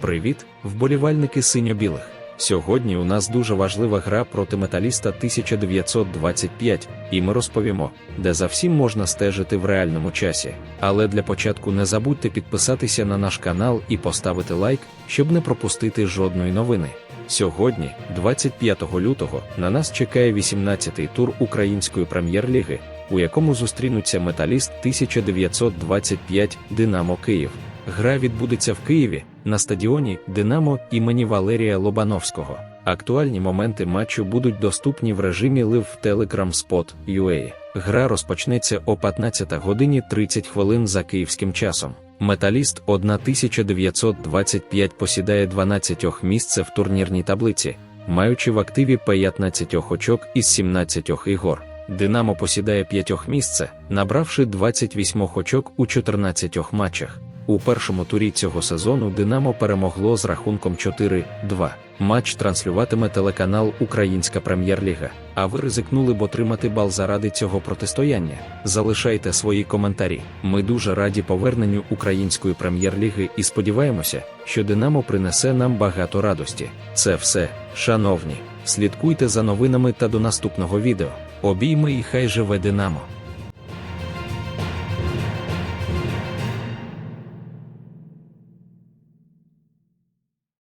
Привіт, вболівальники синьо-білих. Сьогодні у нас дуже важлива гра проти металіста 1925, і ми розповімо, де за всім можна стежити в реальному часі. Але для початку не забудьте підписатися на наш канал і поставити лайк, щоб не пропустити жодної новини. Сьогодні, 25 лютого, на нас чекає 18-й тур Української прем'єр-ліги, у якому зустрінуться металіст 1925 Динамо Київ. Гра відбудеться в Києві на стадіоні Динамо імені Валерія Лобановського. Актуальні моменти матчу будуть доступні в режимі Live в Telegram Spot. Гра розпочнеться о 15 годині 30 хвилин за київським часом. Металіст 1925 посідає 12 місце в турнірній таблиці, маючи в активі 15 очок із 17 ігор. Динамо посідає 5 місце, набравши 28 очок у 14 матчах. У першому турі цього сезону Динамо перемогло з рахунком 4-2. Матч транслюватиме телеканал Українська прем'єр-ліга. А ви ризикнули б отримати бал заради цього протистояння? Залишайте свої коментарі. Ми дуже раді поверненню української прем'єр-ліги і сподіваємося, що Динамо принесе нам багато радості. Це все, шановні. Слідкуйте за новинами та до наступного відео. Обійми і хай живе Динамо!